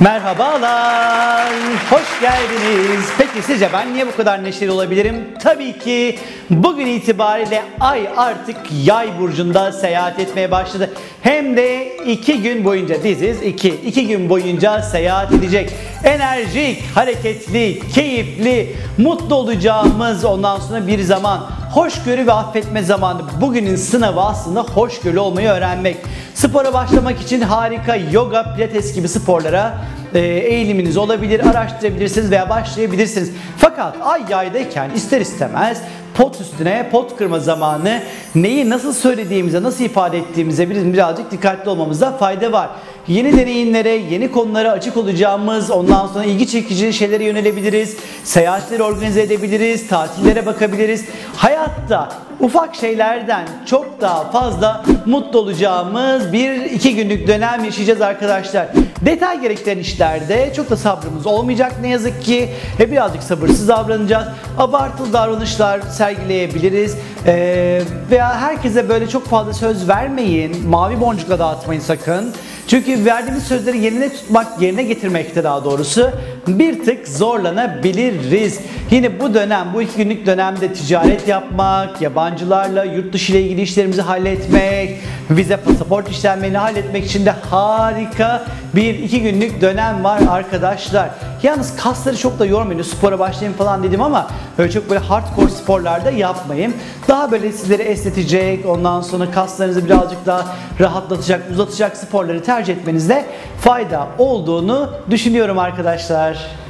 Merhabalar, hoş geldiniz. Peki sizce ben niye bu kadar neşeli olabilirim? Tabii ki bugün itibariyle ay artık yay burcunda seyahat etmeye başladı. Hem de iki gün boyunca biziz iki, iki gün boyunca seyahat edecek. Enerjik, hareketli, keyifli, mutlu olacağımız ondan sonra bir zaman. Hoşgörü ve affetme zamanı. Bugünün sınavı aslında hoşgörü olmayı öğrenmek. Spora başlamak için harika yoga, pilates gibi sporlara e, eğiliminiz olabilir, araştırabilirsiniz veya başlayabilirsiniz. Fakat ay yaydayken ister istemez pot üstüne pot kırma zamanı neyi nasıl söylediğimize, nasıl ifade ettiğimize bizim birazcık dikkatli olmamızda fayda var. Yeni deneyimlere, yeni konulara açık olacağımız, ondan sonra ilgi çekici şeylere yönelebiliriz. Seyahatleri organize edebiliriz, tatillere bakabiliriz. Hayatta ufak şeylerden çok daha fazla mutlu olacağımız bir iki günlük dönem yaşayacağız arkadaşlar. Detay gerektiren işlerde çok da sabrımız olmayacak ne yazık ki. Ve birazcık sabırsız davranacağız. Abartılı davranışlar sergileyebiliriz. Ee, veya herkese böyle çok fazla söz vermeyin. Mavi boncukla dağıtmayın sakın. Çünkü verdiğimiz sözleri yerine tutmak, yerine getirmekte daha doğrusu bir tık zorlanabiliriz. Yine bu dönem, bu iki günlük dönemde ticaret yapmak, yabancılarla yurt dışı ile ilgili işlerimizi halletmek, vize pasaport işlemlerini halletmek için de harika bir iki günlük dönem var arkadaşlar. Yalnız kasları çok da yormayın. Spora başlayayım falan dedim ama böyle çok böyle hardcore sporlarda yapmayın. Daha böyle sizleri esnetecek, ondan sonra kaslarınızı birazcık daha rahatlatacak, uzatacak sporları tercih etmenizde fayda olduğunu düşünüyorum arkadaşlar.